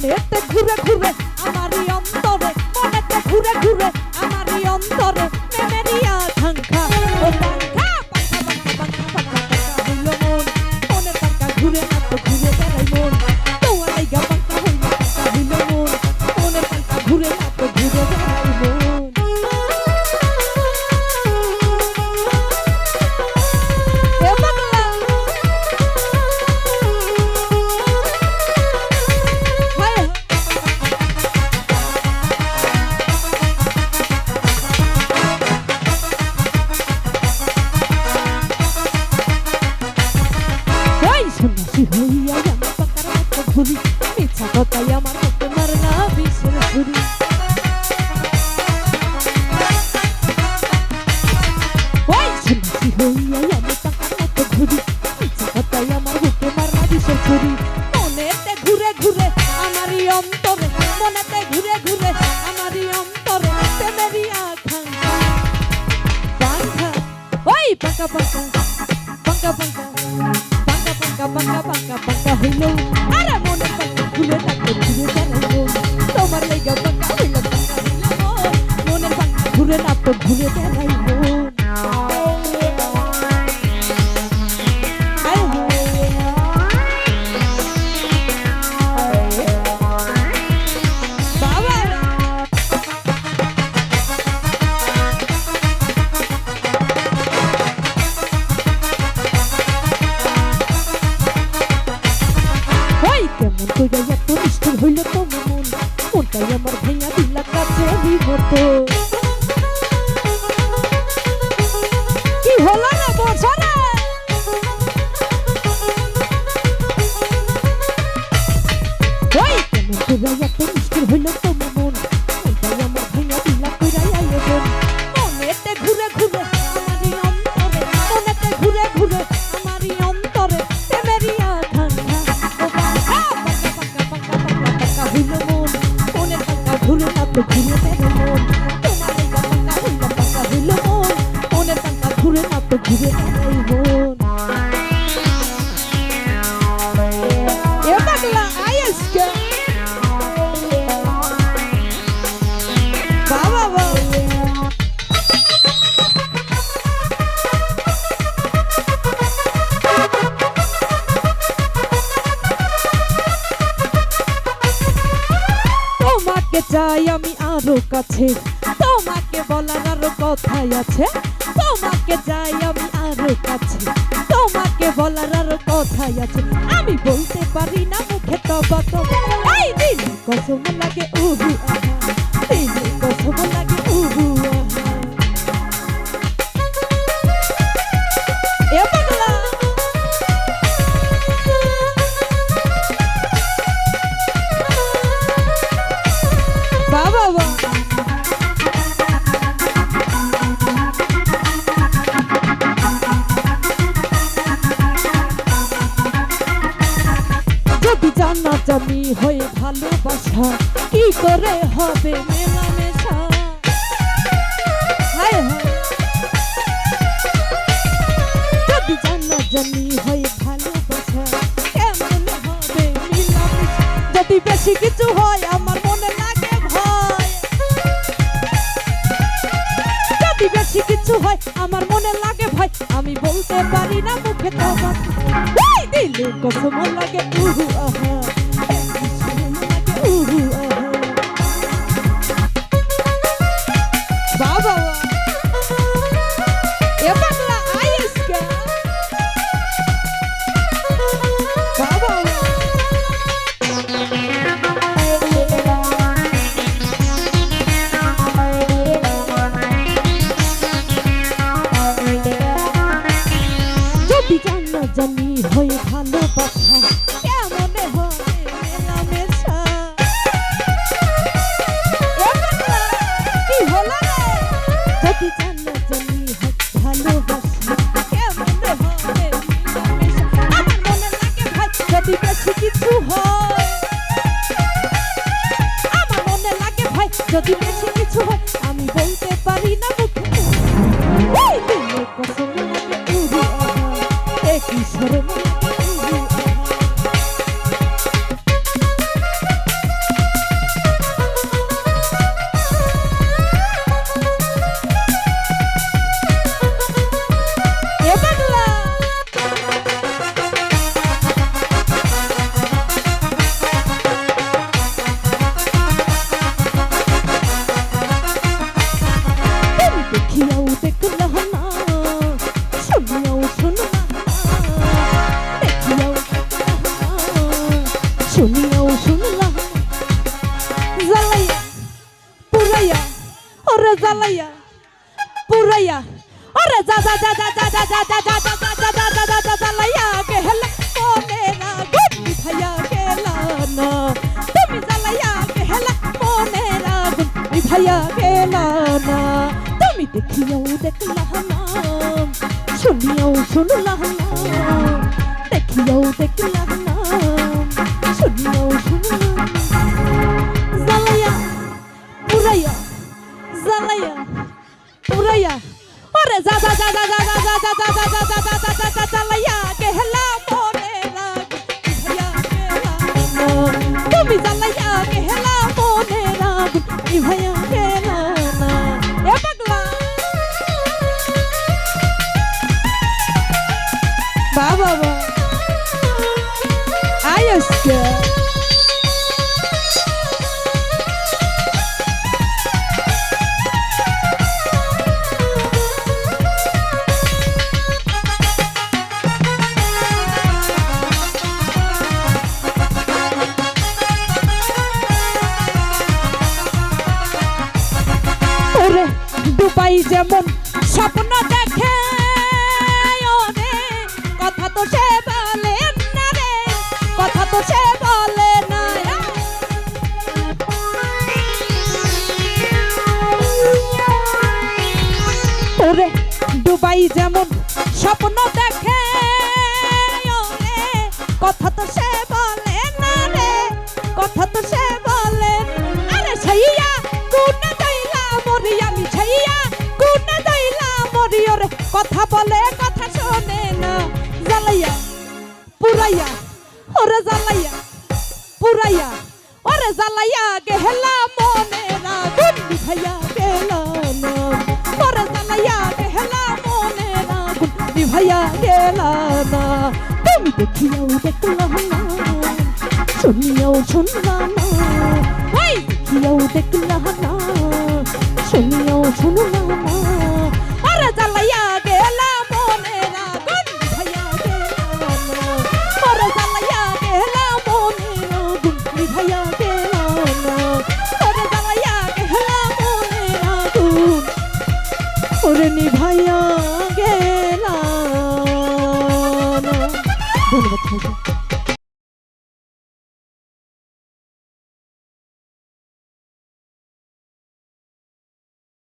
caneta পাঙ্কা পাঙ্কা পাঙ্কা পাঙ্কা পাঙ্কা পাঙ্কা পাঙ্কা পাঙ্কা পাঙ্কা হইল আরে মনে পাঙ্কা খুলে থাকতে ঘুরে বেড়াইল তোমার লেগে পাঙ্কা হইল পাঙ্কা হইল মনের পাঙ্কা ঘুরে না তো ঘুরে বেড়াইল তোমাকে চাই আমি আরও কাছে। তোমাকে বলার আরও কথাই আছে। তোমাকে চাই আমি আরও কাছে। তোমাকে বলার আরও কথাই আছে। আমি বলতে পারি না মুখে তবা তবা এই দিন কসম লাগে জানি হয়ে ভালোবাসা, কি করে হবে মেলামেশা? হায় জানি হয়ে ভালোবাসা, কেমন হবে যদি বেশি কিছু হয়, আমার মনে লাগে ভয়। যদি বেশি কিছু হয়, আমার মনে লাগে ভয়। আমি বলতে পারি না মুখে তোমার দিলে লাগে আহা। Oh yeah. তুমি দেখিয়াও দেখলা না শুনিয়াও শুনলা না দেখিয়াও দেখলা না শুনিয়াও শুনলা না জ্বালাইয়া পুরাইয়া জ্বালাইয়া পুরাইয়া ওরে যা যা যা যা যা যা যা যা যা যা যা যা যা যা যা জ্বালাইয়া গেহলা মনে রাগ ভাইয়া গেলা না তুমি জ্বালাইয়া গেহলা মনে রাগ ভাইয়া আয়স্কে দুবাই যেমন স্বপ্ন দুবাই যেমন স্বপ্ন দেখে কথা তো সে বলে না রে, কথা তো সে বলে আরে ছাইয়া কোনে দইলা মরি আমি ছাইয়া কোনে দইলা মরি ওরে, কথা বলে, কথা শোনে না। জ্বালাইয়া, পুরাইয়া, ওরে জ্বালাইয়া। দেখিয়াও দেখলাম না শুনিয়াও শুনলাম না দেখিয়াও দেখলাম না শুনিয়াও শুনলাম না আরে জ্বালাইয়া গেলা মনে আগুন ভাইয়া গেলাম আরে জ্বালাইয়া 못 해줘.